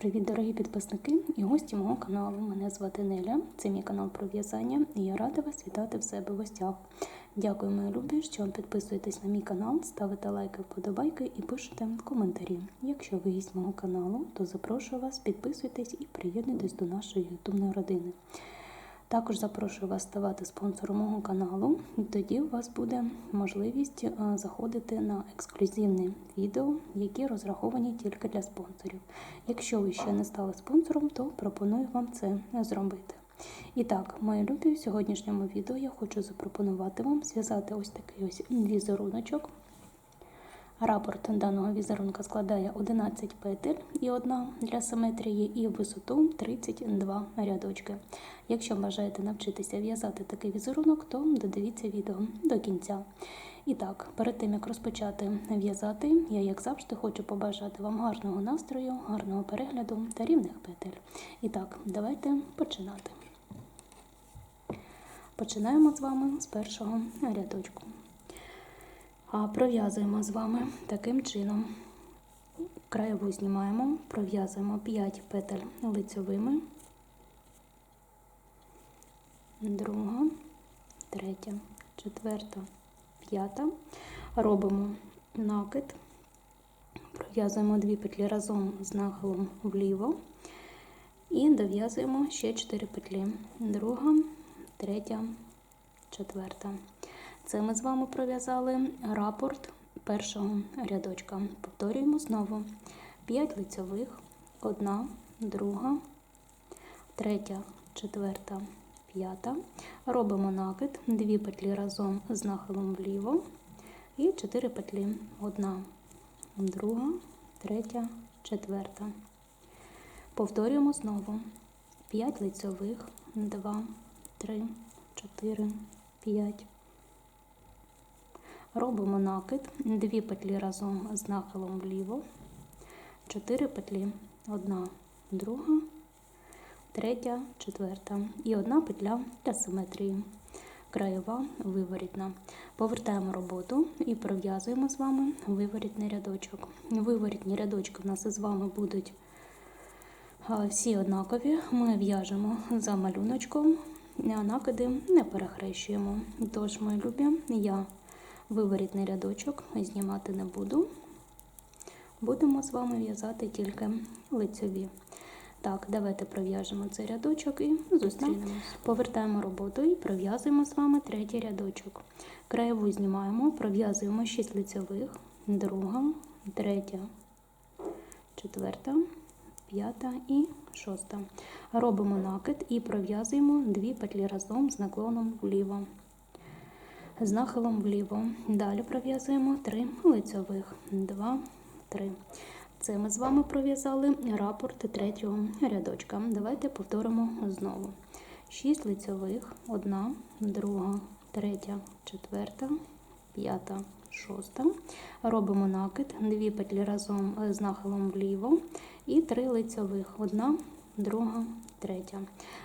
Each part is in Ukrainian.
Привіт, дорогі підписники і гості мого каналу. Мене звати Неля. Це мій канал про в'язання, і я рада вас вітати в себе в гостях. Дякую, мої любі, що підписуєтесь на мій канал, ставите лайки, вподобайки і пишете коментарі. Якщо ви гість мого каналу, то запрошую вас, підписуйтесь і приєднуйтесь до нашої ютубної родини. Також запрошую вас ставати спонсором мого каналу, і тоді у вас буде можливість е, заходити на ексклюзивні відео, які розраховані тільки для спонсорів. Якщо ви ще не стали спонсором, то пропоную вам це зробити. І так, мої любі, в сьогоднішньому відео я хочу запропонувати вам зв'язати ось такий ось візеруночок. Рапорт даного візерунка складає 11 петель і одна для симетрії, і висоту 32 рядочки. Якщо бажаєте навчитися в'язати такий візерунок, то додивіться відео до кінця. І так, перед тим як розпочати в'язати, я, як завжди, хочу побажати вам гарного настрою, гарного перегляду та рівних петель. І так, давайте починати. Починаємо з вами з першого рядочку. А пров'язуємо з вами таким чином. Краєву знімаємо, пров'язуємо 5 петель лицьовими, друга, третя, четверта, п'ята. Робимо накид, пров'язуємо 2 петлі разом з нахилом вліво і дов'язуємо ще 4 петлі. Друга, третя, четверта. Це ми з вами пров'язали рапорт першого рядочка. Повторюємо знову 5 лицьових, одна, друга, третя, четверта, п'ята. Робимо накид, 2 петлі разом з нахилом вліво і 4 петлі. Одна, друга, третя, четверта. Повторюємо знову 5 лицьових, 2, 3, 4, 5. Робимо накид, 2 петлі разом з нахилом вліво, 4 петлі, одна, друга, третя, четверта і одна петля для симетрії. Краєва виворітна. Повертаємо роботу і пров'язуємо з вами виворітний рядочок. Виворітні рядочки в нас із вами будуть всі однакові. Ми в'яжемо за малюночком, а накиди не перехрещуємо. Тож, мої любі, я Виворітний рядочок знімати не буду. Будемо з вами в'язати тільки лицьові. Так, давайте пров'яжемо цей рядочок і зустрінемось. Повертаємо роботу і пров'язуємо з вами третій рядочок. Краєву знімаємо, пров'язуємо 6 лицьових, друга, третя, четверта, п'ята і шоста. Робимо накид і пров'язуємо 2 петлі разом з наклоном вліво з нахилом вліво. Далі пров'язуємо 3 лицьових, 2, 3. Це ми з вами пров'язали рапорт третього рядочка. Давайте повторимо знову. 6 лицьових, 1, 2, 3, 4, 5, 6. Робимо накид, 2 петлі разом з нахилом вліво і 3 лицьових, 1, 2, 3.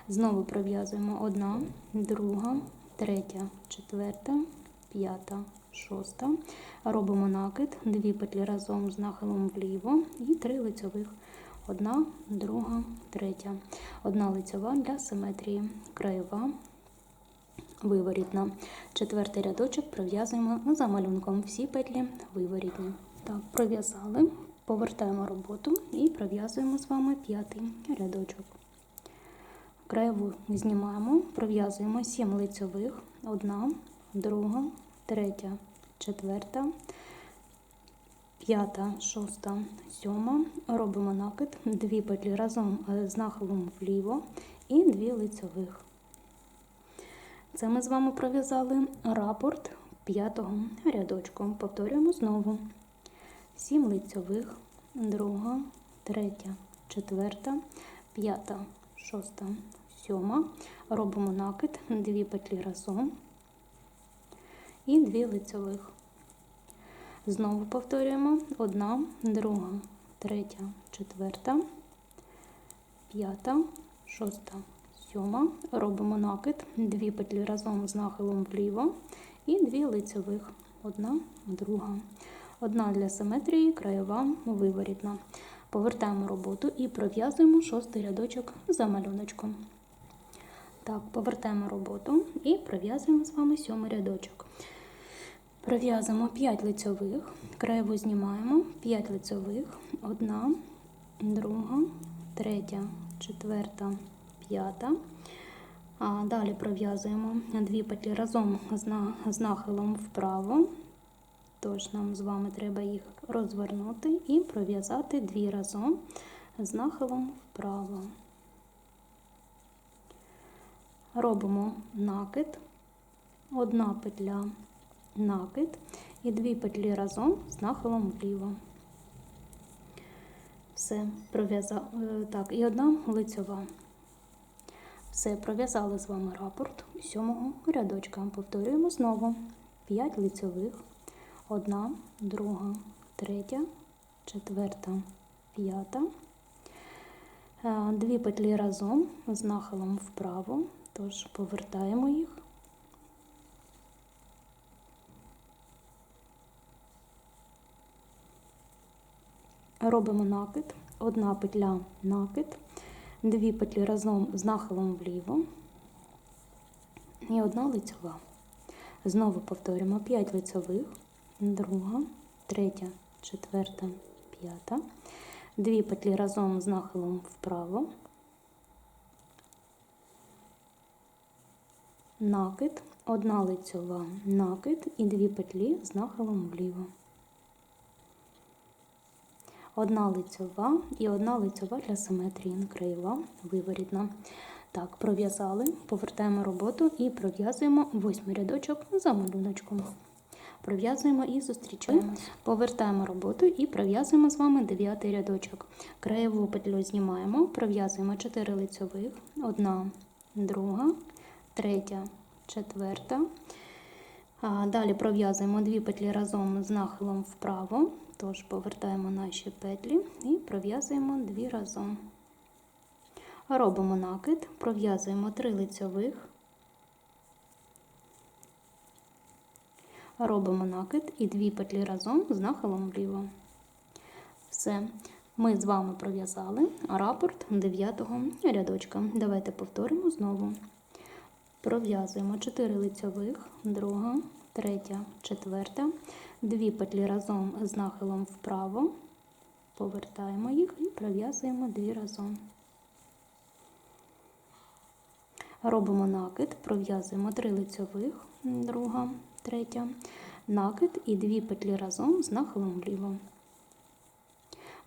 Знову пров'язуємо 1, 2, третя, четверта, п'ята, шоста. Робимо накид, дві петлі разом з нахилом вліво і три лицьових. Одна, друга, третя. Одна лицьова для симетрії, краєва, виворітна. Четвертий рядочок пров'язуємо за малюнком. Всі петлі виворітні. Так, пров'язали, повертаємо роботу і пров'язуємо з вами п'ятий рядочок. Краєву знімаємо, пров'язуємо 7 лицьових, одна, друга, третя, четверта, п'ята, шоста, сьома. Робимо накид, дві петлі разом з нахилом вліво і дві лицьових. Це ми з вами пров'язали рапорт п'ятого рядочку. Повторюємо знову. 7 лицьових, друга, третя, четверта, п'ята, шоста, сьома. Робимо накид, дві петлі разом і дві лицьових. Знову повторюємо одна, друга, третя, четверта, п'ята, шоста, сьома. Робимо накид, дві петлі разом з нахилом вліво і дві лицьових. Одна, друга. Одна для симетрії, краєва, виворітна. повертаємо роботу і пров'язуємо шостий рядочок за малюночком. Так, повертаємо роботу і пров'язуємо з вами сьомий рядочок. Пров'язуємо 5 лицьових, краєву знімаємо 5 лицьових, одна, друга, третя, четверта, п'ята. А далі пров'язуємо дві петлі разом з нахилом вправо. Тож нам з вами треба їх розвернути і пров'язати дві разом з нахилом вправо. Робимо накид, одна петля накид і дві петлі разом з нахилом вліво. Все, пров'язали. Так, і одна лицьова. Все, пров'язали з вами рапорт сьомого рядочка. Повторюємо знову. 5 лицьових, одна, друга, третя, четверта, п'ята. Е, Дві петлі разом з нахилом вправо, тож повертаємо їх. Робимо накид, одна петля накид, дві петлі разом з нахилом вліво. І одна лицьова. Знову повторюємо. 5 лицьових, друга, третя, четверта, п'ята, дві петлі разом з нахилом вправо, накид, одна лицьова, накид і дві петлі з нахилом вліво. Одна лицьова і одна лицьова для симетрії краєва виворітна. Так, пров'язали, повертаємо роботу і пров'язуємо восьмий рядочок за малюночком. Пров'язуємо і зустрічаємось. Повертаємо роботу і пров'язуємо з вами дев'ятий рядочок. Краєву петлю знімаємо, пров'язуємо 4 лицьових, одна, друга, третя, четверта. Далі пров'язуємо дві петлі разом з нахилом вправо, тож повертаємо наші петлі і пров'язуємо дві разом. Робимо накид, пров'язуємо 3 лицьових, робимо накид і дві петлі разом з нахилом вліво. Все. Ми з вами пров'язали рапорт 9 рядочка. Давайте повторимо знову. Пров'язуємо 4 лицьових, друга, третя, четверта, дві петлі разом з нахилом вправо, повертаємо їх і пров'язуємо дві разом. Робимо накид, пров'язуємо 3 лицьових, друга, третя, накид і дві петлі разом з нахилом вліво.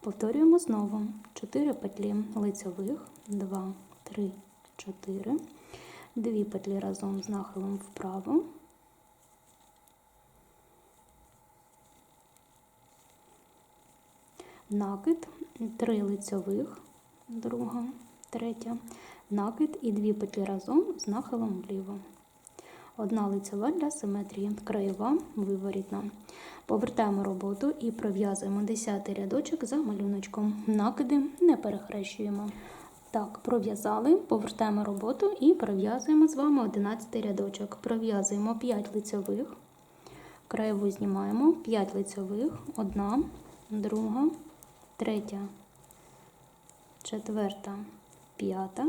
Повторюємо знову. 4 петлі лицьових, 2, 3, 4, дві петлі разом з нахилом вправо. Накид, 3 лицьових, друга, третя, накид і дві петлі разом з нахилом вліво. Одна лицева для симетрії, краєва, виворітна. Повертаємо роботу і пров'язуємо 10 рядочок за малюночком. Накиди не перехрещуємо. Так, пров'язали, повертаємо роботу і пров'язуємо з вами 11 рядочок. Пров'язуємо 5 лицьових, краєву знімаємо, 5 лицьових, одна, друга, третя, четверта, п'ята.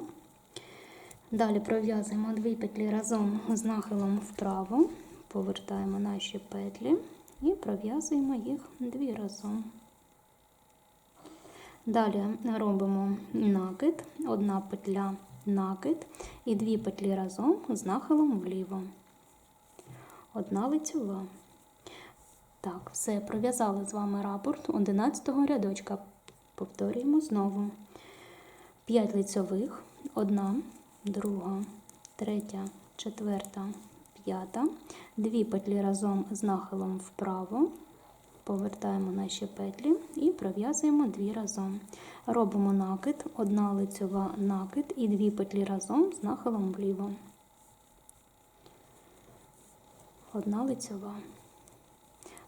Далі пров'язуємо дві петлі разом з нахилом вправо, повертаємо наші петлі і пров'язуємо їх дві разом. Далі робимо накид, одна петля накид і дві петлі разом з нахилом вліво. Одна лицьова. Так, все, пров'язали з вами рапорт 11 рядочка. Повторюємо знову. 5 лицьових, одна, друга, третя, четверта, п'ята. Дві петлі разом з нахилом вправо. Повертаємо наші петлі і пров'язуємо дві разом. Робимо накид, одна лицьова накид і дві петлі разом з нахилом вліво. Одна лицьова.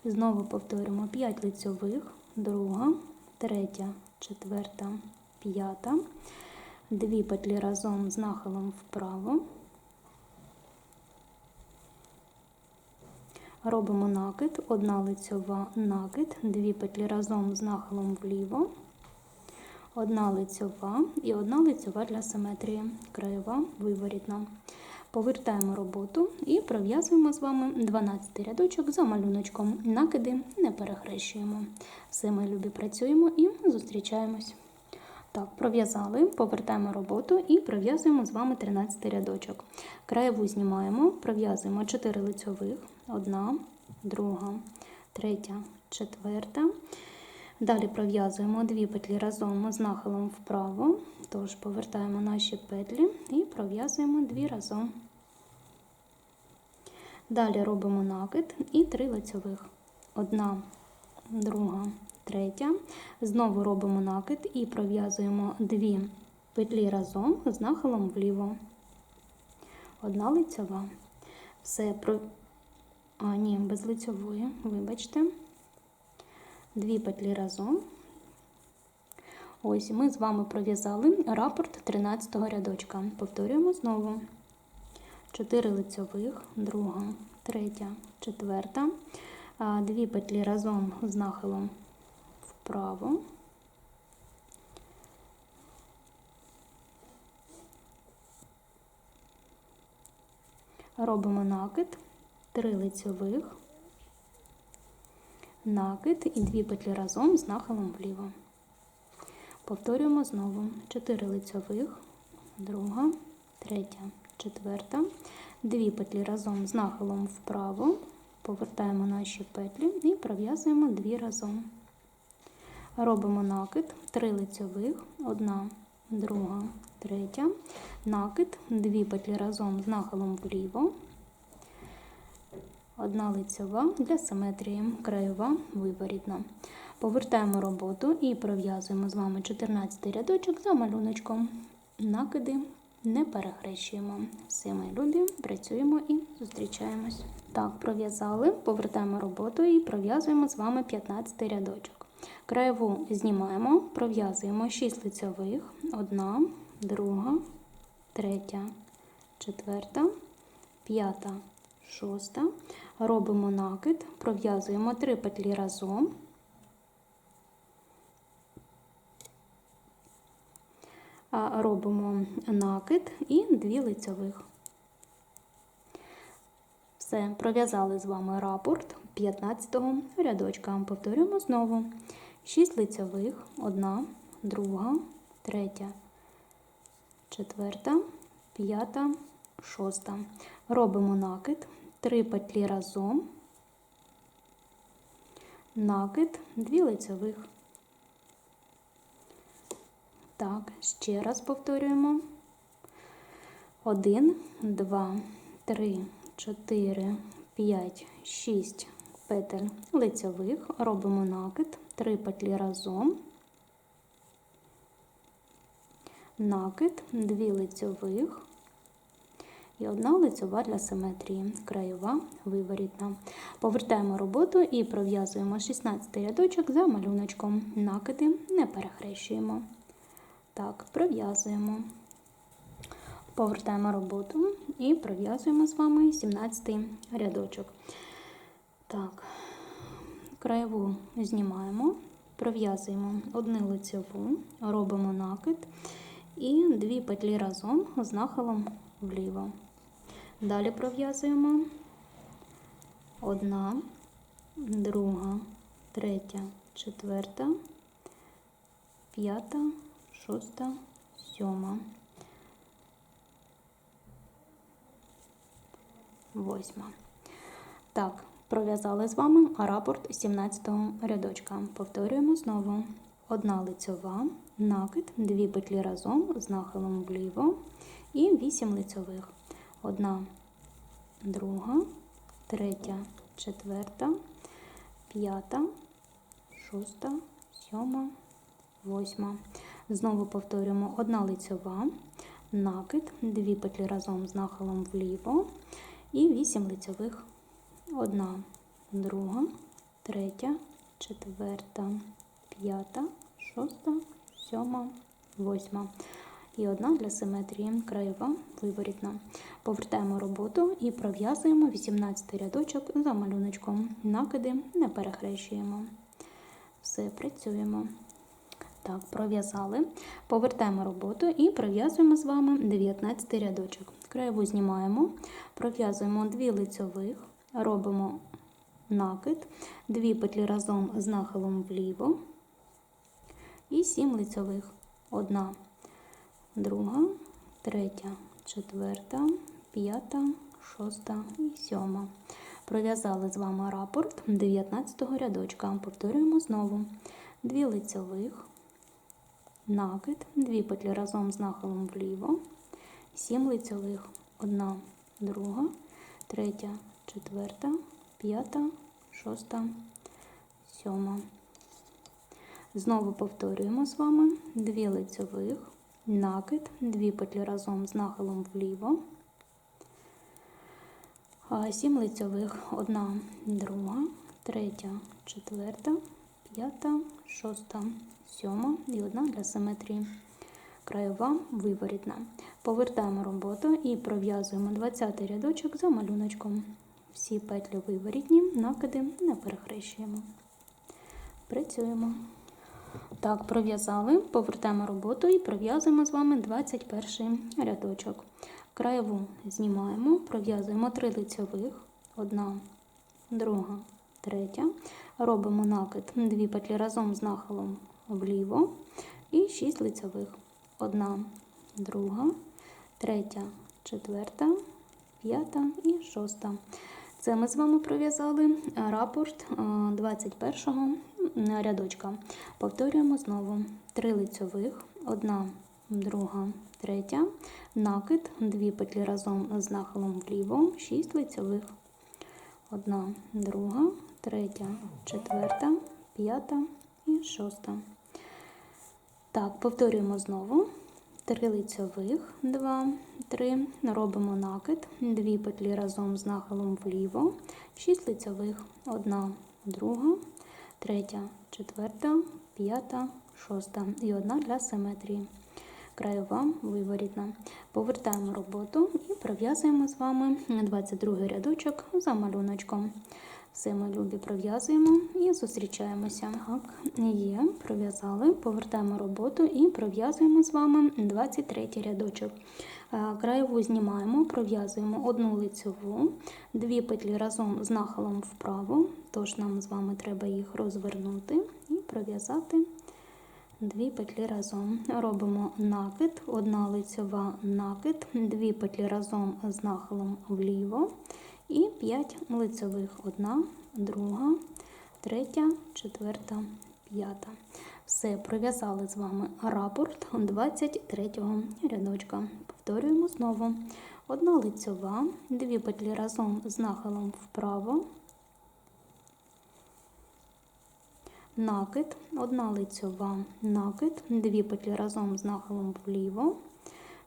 Знову повторюємо 5 лицьових, друга, третя, четверта, п'ята. Дві петлі разом з нахилом вправо. Робимо накид, одна лицьова накид, дві петлі разом з нахилом вліво. одна лицьова і одна лицьова для симетрії, краєва виворітна. Повертаємо роботу і пров'язуємо з вами 12 рядочок за малюночком. Накиди не перехрещуємо. Все ми любі працюємо і зустрічаємось. Так, пров'язали, повертаємо роботу і пров'язуємо з вами 13 рядочок. Краєву знімаємо, пров'язуємо 4 лицьових, одна, друга, третя, четверта. Далі пров'язуємо дві петлі разом з нахилом вправо, тож повертаємо наші петлі і пров'язуємо дві разом. Далі робимо накид і три лицьових. Одна, друга, третя. Знову робимо накид і пров'язуємо дві петлі разом з нахилом вліво. Одна лицьова. Все. А, ні, без лицьової, вибачте. Дві петлі разом. Ось ми з вами пров'язали рапорт 13-го рядочка. Повторюємо знову. 4 лицьових, друга, третя, четверта. Дві петлі разом з нахилом вправо. Робимо накид, 3 лицьових, накид і дві петлі разом з нахилом вліво. Повторюємо знову 4 лицьових, друга, третя, четверта, дві петлі разом з нахилом вправо, повертаємо наші петлі і пров'язуємо дві разом. Робимо накид, 3 лицьових, одна, друга, третя, накид, дві петлі разом з нахилом вліво, одна лицьова для симетрії, краєва виворітна. Повертаємо роботу і пров'язуємо з вами 14 рядочок за малюночком. Накиди не перехрещуємо. Все ми любі, працюємо і зустрічаємось. Так, пров'язали, повертаємо роботу і пров'язуємо з вами 15 рядочок. Краєву знімаємо, пров'язуємо 6 лицьових, одна, друга, третя, четверта, п'ята, шоста. Робимо накид, пров'язуємо 3 петлі разом. Робимо накид і 2 лицьових. Все, пров'язали з вами рапорт 15-го рядочка. Повторюємо знову. 6 лицьових, 1, 2, 3, 4, 5, 6. Робимо накид, 3 петлі разом, накид, 2 лицьових. Так, ще раз повторюємо. 1, 2, 3, 4, 5, 6 петель лицьових, робимо накид, 3 петлі разом, накид, 2 лицьових і одна лицьова для симетрії, краєва виворітна. Повертаємо роботу і пров'язуємо 16 рядочок за малюночком. Накиди не перехрещуємо. Так, пров'язуємо. Повертаємо роботу і пров'язуємо з вами 17 рядочок. Так, краєву знімаємо, пров'язуємо одну лицеву, робимо накид і дві петлі разом з нахилом вліво. Далі пров'язуємо одна, друга, третя, четверта, п'ята, шоста, сьома. Восьма. Так, пров'язали з вами рапорт 17 рядочка. Повторюємо знову. Одна лицьова, накид, дві петлі разом з нахилом вліво і 8 лицьових. Одна, друга, третя, четверта, п'ята, шоста, сьома, восьма. Знову повторюємо одна лицьова, накид, дві петлі разом з нахилом вліво і 8 лицьових. Одна, друга, третя, четверта, п'ята, шоста, сьома, восьма. І одна для симетрії краєва виворітна. Повертаємо роботу і пров'язуємо 18 рядочок за малюночком. Накиди не перехрещуємо. Все, працюємо. Так, пров'язали. Повертаємо роботу і пров'язуємо з вами 19 рядочок. Краєву знімаємо, пров'язуємо 2 лицьових, робимо накид, 2 петлі разом з нахилом вліво і 7 лицьових. Одна, друга, третя, четверта, п'ята, шоста і сьома. Пров'язали з вами рапорт 19-го рядочка. Повторюємо знову. 2 лицьових, накид, 2 петлі разом з нахилом вліво, 7 лицьових, 1, 2, 3, 4, 5, 6, 7. Знову повторюємо з вами 2 лицьових, накид, 2 петлі разом з нахилом вліво, 7 лицьових, 1, 2, 3, 4, 5, 6, 7 і одна для симетрії. Краєва виворітна. Повертаємо роботу і пров'язуємо 20 рядочок за малюночком. Всі петлі виворітні, накиди не перехрещуємо. Працюємо. Так, пров'язали, повертаємо роботу і пров'язуємо з вами 21 рядочок. Краєву знімаємо, пров'язуємо 3 лицьових, одна, друга, третя. Робимо накид 2 петлі разом з нахилом вліво і 6 лицьових. Одна, друга, третя, четверта, п'ята і шоста. Це ми з вами пров'язали рапорт 21 рядочка. Повторюємо знову: 3 лицьових, одна, друга, третя, накид, 2 петлі разом з нахилом вліво, 6 лицьових. Одна, друга, третя, четверта, п'ята і шоста. Так, повторюємо знову. 3 лицьових, 2, 3. Робимо накид, 2 петлі разом з нахилом вліво, 6 лицьових, 1, 2, 3, 4, 5, 6 і одна для симетрії. Краєва виворітна. Повертаємо роботу і пров'язуємо з вами 22 рядочок за малюночком. Все ми любі пров'язуємо і зустрічаємося. Так, є, пров'язали, повертаємо роботу і пров'язуємо з вами 23 рядочок. Краєву знімаємо, пров'язуємо одну лицьову, дві петлі разом з нахилом вправо, тож нам з вами треба їх розвернути і пров'язати дві петлі разом. Робимо накид, одна лицьова накид, дві петлі разом з нахилом вліво. І 5 лицевих. Одна, друга, третя, четверта, п'ята. Все, пров'язали з вами рапорт 23 рядочка. Повторюємо знову. Одна лицьова, дві петлі разом з нахилом вправо, накид, одна лицьова, накид, дві петлі разом з нахилом вліво,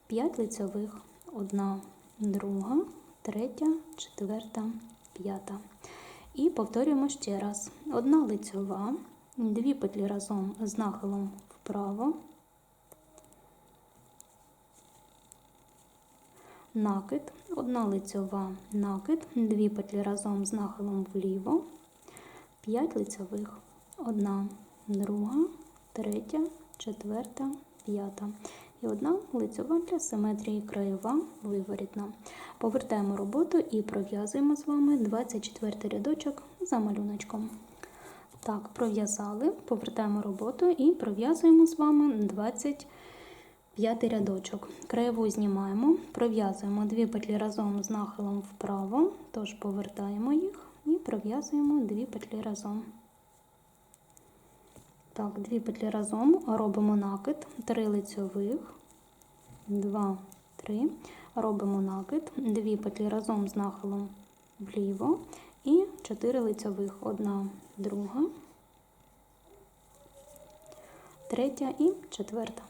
5 лицьових, одна, друга, третя, четверта, п'ята. І повторюємо ще раз: одна лицьова, дві петлі разом з нахилом вправо, накид, одна лицьова, накид, дві петлі разом з нахилом вліво, 5 лицьових, одна, друга, третя, четверта, п'ята. І одна лицьова для симетрії краєва виворітна. Повертаємо роботу і пров'язуємо з вами 24 рядочок за малюночком. Так, пров'язали, повертаємо роботу і пров'язуємо з вами 25 рядочок. Краєву знімаємо, пров'язуємо дві петлі разом з нахилом вправо, тож повертаємо їх і пров'язуємо дві петлі разом. Так, дві петлі разом робимо накид, три лицьових, 2, 3. Робимо накид, дві петлі разом з нахилом вліво і 4 лицьових. Одна, друга, третя і четверта.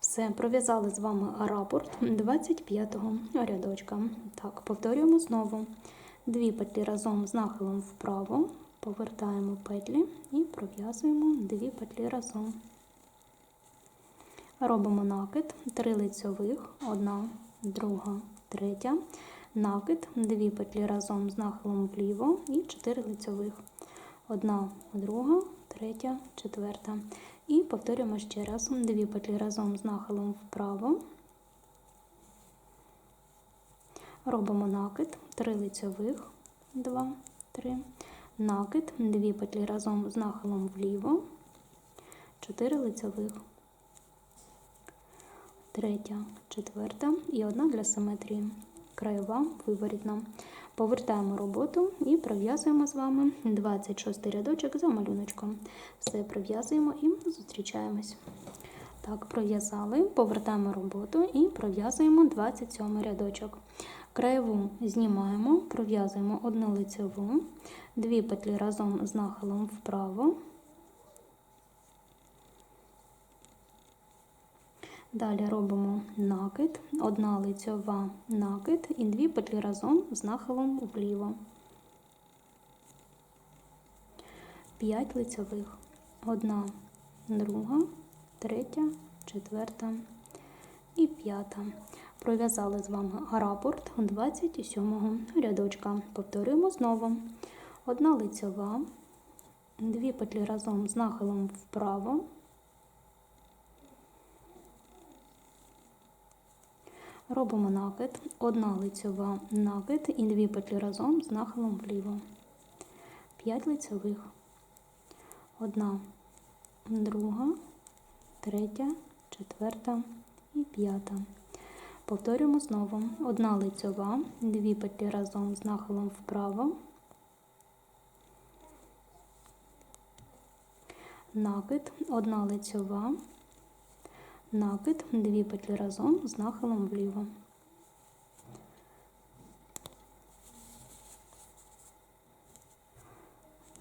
Все, пров'язали з вами рапорт 25-го рядочка. Так, повторюємо знову. Дві петлі разом з нахилом вправо, повертаємо петлі і пров'язуємо дві петлі разом. Робимо накид, 3 лицьових, одна, друга, третя, накид, дві петлі разом з нахилом вліво і 4 лицьових. Одна, друга, третя, четверта. І повторюємо ще раз. Дві петлі разом з нахилом вправо. Робимо накид, 3 лицьових, 2, 3, накид, 2 петлі разом з нахилом вліво, 4 лицьових, третя, четверта і одна для симетрії. Краєва виворітна. Повертаємо роботу і пров'язуємо з вами 26 рядочок за малюночком. Все пров'язуємо і зустрічаємось. Так, пров'язали, повертаємо роботу і пров'язуємо 27 рядочок. Краєву знімаємо, пров'язуємо одну лицеву, дві петлі разом з нахилом вправо. Далі робимо накид, одна лицьова накид і дві петлі разом з нахилом вліво. 5 лицьових, одна, друга, третя, четверта і п'ята. Пров'язали з вами рапорт 27 рядочка. Повторюємо знову. Одна лицьова, дві петлі разом з нахилом вправо. Робимо накид, одна лицьова накид і дві петлі разом з нахилом вліво. 5 лицьових. Одна, друга, третя, четверта і п'ята. Повторюємо знову. Одна лицьова, дві петлі разом з нахилом вправо. Накид, одна лицьова, накид, дві петлі разом з нахилом вліво.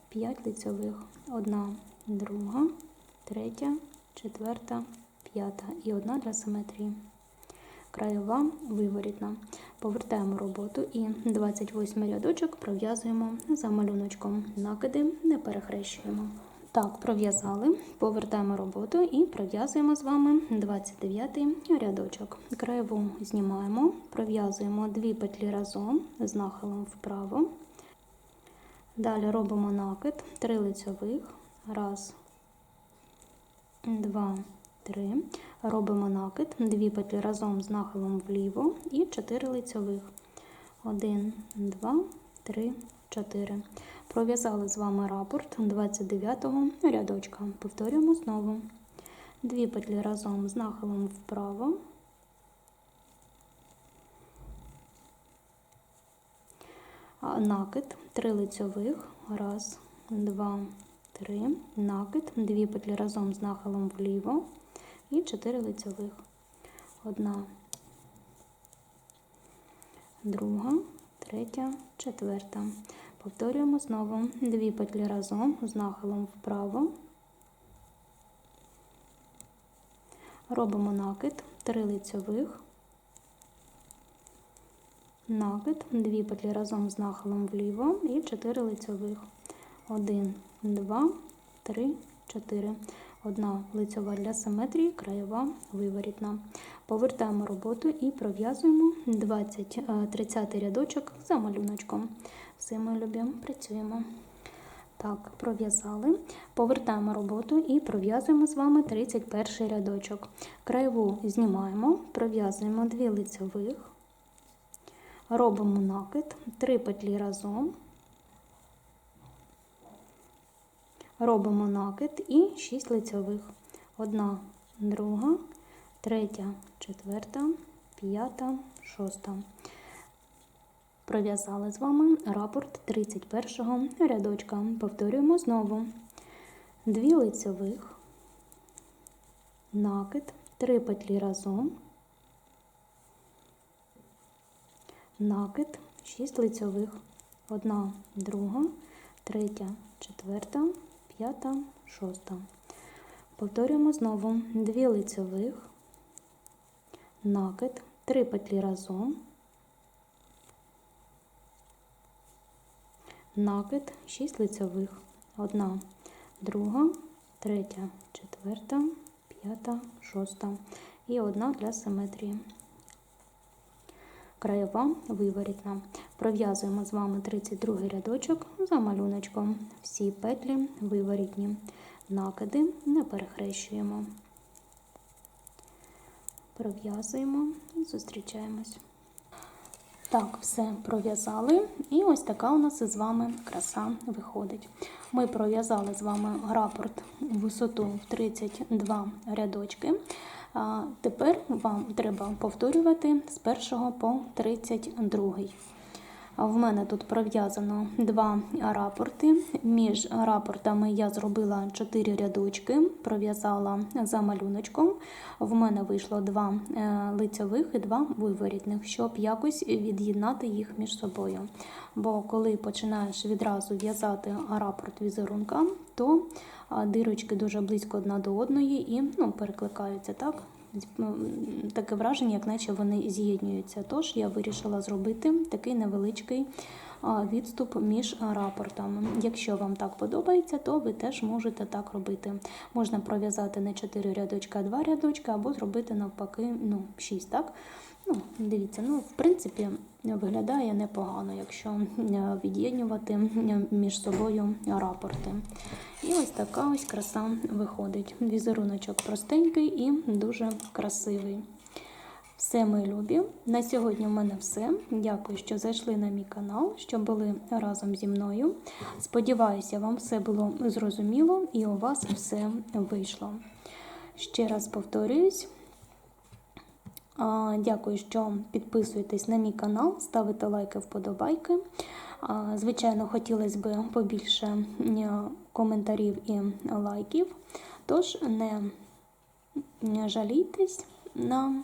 П'ять лицьових. Одна, друга, третя, четверта, п'ята і одна для симетрії. Краєва виворітна. Повертаємо роботу і 28 рядочок пров'язуємо за малюночком. Накиди не перехрещуємо. Так, пров'язали, повертаємо роботу і пров'язуємо з вами 29 рядочок. Краєву знімаємо, пров'язуємо дві петлі разом з нахилом вправо. Далі робимо накид, 3 лицьових, раз, два, три. Робимо накид, дві петлі разом з нахилом вліво і 4 лицьових. 1, 2, 3, 4. Пров'язали з вами рапорт 29 рядочка. Повторюємо знову. Дві петлі разом з нахилом вправо. Накид, 3 лицьових, раз, два, три. Накид, дві петлі разом з нахилом вліво і 4 лицьових. Одна, друга, третя, четверта. Повторюємо знову дві петлі разом з нахилом вправо. Робимо накид, 3 лицьових, накид, дві петлі разом з нахилом вліво і 4 лицьових. 1, 2, 3, 4. Одна лицьова для симетрії, краєва виворітна. Повертаємо роботу і пров'язуємо 20, 30 рядочок за малюночком. Все ми любимо, працюємо. Так, пров'язали. Повертаємо роботу і пров'язуємо з вами 31 рядочок. Краєву знімаємо, пров'язуємо 2 лицьових, робимо накид, 3 петлі разом. Робимо накид і 6 лицьових. Одна, друга, третя, четверта, п'ята, шоста. Пров'язали з вами рапорт 31 рядочка. Повторюємо знову. Дві лицьових, накид, три петлі разом, накид, 6 лицьових. Одна, друга, третя, четверта, п'ята, шоста. Повторюємо знову дві лицьових, накид, три петлі разом, накид, 6 лицьових, одна, друга, третя, четверта, п'ята, шоста і одна для симетрії. Краєва виворітна. Пров'язуємо з вами 32 рядочок за малюночком. Всі петлі виворітні. накиди не перехрещуємо. Пров'язуємо і зустрічаємось. Так, все пров'язали. І ось така у нас з вами краса виходить. Ми пров'язали з вами рапорт висоту в 32 рядочки. Тепер вам треба повторювати з 1 по 32. В мене тут пров'язано два рапорти. Між рапортами я зробила 4 рядочки, пров'язала за малюночком. В мене вийшло два е, лицьових і два виворітних, щоб якось від'єднати їх між собою. Бо коли починаєш відразу в'язати рапорт візерунка, то дирочки дуже близько одна до одної і ну, перекликаються так. М, Таке враження, як наче вони з'єднуються. Тож я вирішила зробити такий невеличкий відступ між рапортами. Якщо вам так подобається, то ви теж можете так робити. Можна пров'язати не 4 рядочки, а 2 рядочки, або зробити навпаки ну, 6, так? Ну, дивіться, ну, в принципі, виглядає непогано, якщо від'єднувати е, між собою рапорти. І ось така ось краса виходить. Візеруночок простенький і дуже красивий. Все, мої любі. На сьогодні в мене все. Дякую, що зайшли на мій канал, що були разом зі мною. Сподіваюся, вам все було зрозуміло і у вас все вийшло. Ще раз повторююсь. Дякую, що підписуєтесь на мій канал, ставите лайки, вподобайки. Звичайно, хотілося б побільше е, коментарів і лайків. Тож не жалійтесь на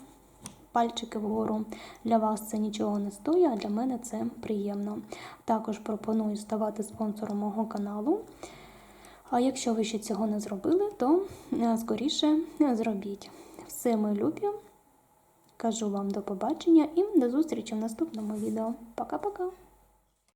пальчики вгору. Для вас це нічого не стоїть, а для мене це приємно. Також пропоную ставати спонсором мого каналу. А якщо ви ще цього не зробили, то е, скоріше зробіть. Все, ми любі. Кажу вам до побачення і до зустрічі в наступному відео. Пока-пока!